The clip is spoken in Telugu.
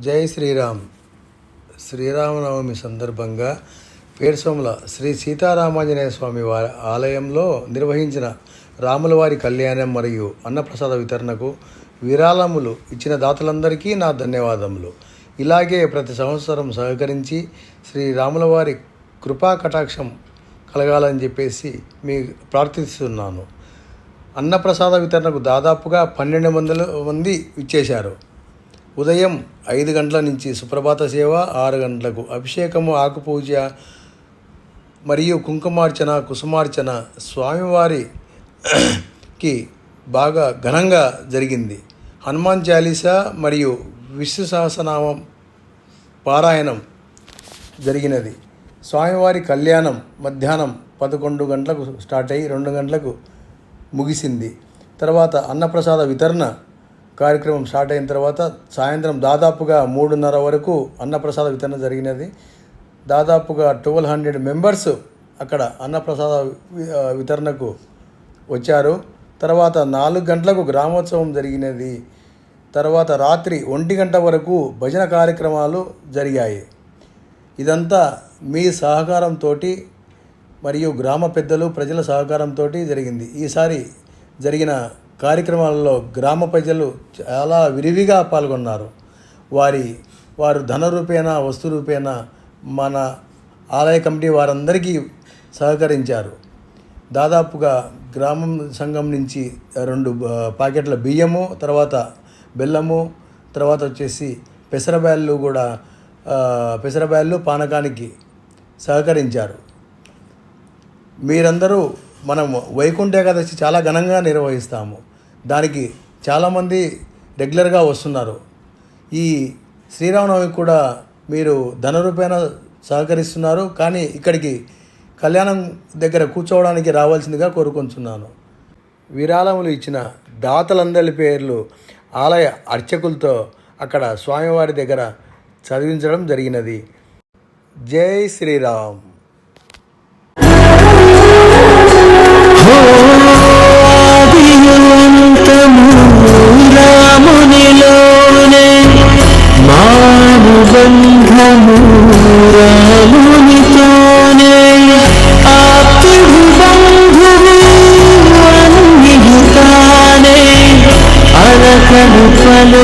జై శ్రీరామ్. శ్రీరామనవమి సందర్భంగా పేర్సోముల శ్రీ సీతారామాంజనేయ స్వామి వారి ఆలయంలో నిర్వహించిన రాములవారి కళ్యాణం మరియు అన్నప్రసాద వితరణకు విరాళములు ఇచ్చిన దాతలందరికీ నా ధన్యవాదములు. ఇలాగే ప్రతి సంవత్సరం సహకరించి శ్రీ రాములవారి కృపా కటాక్షం కలగాలని చెప్పేసి మీ ప్రార్థిస్తున్నాను. అన్నప్రసాద వితరణకు దాదాపుగా పన్నెండు వందల మంది ఇచ్చేశారు ఉదయం ఐదు గంటల నుంచి సుప్రభాత సేవ ఆరు గంటలకు అభిషేకము ఆకుపూజ మరియు కుంకుమార్చన కుసుమార్చన స్వామివారికి బాగా ఘనంగా జరిగింది. హనుమాన్ చాలీసా మరియు విష్ణు సహస్రనామం పారాయణం జరిగినది. స్వామివారి కళ్యాణం మధ్యాహ్నం పదకొండు గంటలకు స్టార్ట్ అయ్యి రెండు గంటలకు ముగిసింది. తర్వాత అన్నప్రసాద వితరణ కార్యక్రమం స్టార్ట్ అయిన తర్వాత సాయంత్రం దాదాపుగా మూడున్నర వరకు అన్నప్రసాద వితరణ జరిగినది. దాదాపుగా ట్వెల్వ్ హండ్రెడ్ మెంబర్స్ అక్కడ అన్నప్రసాద వితరణకు వచ్చారు. తర్వాత నాలుగు గంటలకు గ్రామోత్సవం జరిగినది. తర్వాత రాత్రి ఒంటి గంట వరకు భజన కార్యక్రమాలు జరిగాయి. ఇదంతా మీ సహకారంతో మరియు గ్రామ పెద్దలు ప్రజల సహకారంతో జరిగింది. ఈసారి జరిగిన కార్యక్రమాలలో గ్రామ ప్రజలు చాలా విరివిగా పాల్గొన్నారు. వారి వారు ధన రూపేణ వస్తు రూపేణ మన ఆలయ కమిటీ వారందరికీ సహకరించారు. దాదాపుగా గ్రామం సంఘం నుంచి రెండు ప్యాకెట్ల బియ్యము తర్వాత బెల్లము తర్వాత వచ్చేసి పెసరబ్యాళ్ళు కూడా పెసరబ్యాళ్ళు పానకానికి సహకరించారు. మీరందరూ మనం వైకుంఠ ఏకాదశి చాలా ఘనంగా నిర్వహిస్తాము. దానికి చాలామంది రెగ్యులర్గా వస్తున్నారు. ఈ శ్రీరామనవమికి కూడా మీరు ధనరూపేణ సహకరిస్తున్నారు. కానీ ఇక్కడికి కళ్యాణం దగ్గర కూర్చోవడానికి రావాల్సిందిగా కోరుకుంటున్నాను. విరాళములు ఇచ్చిన దాతలందరి పేర్లు ఆలయ అర్చకులతో అక్కడ స్వామివారి దగ్గర చదివించడం జరిగినది. జై శ్రీరామ్. పలు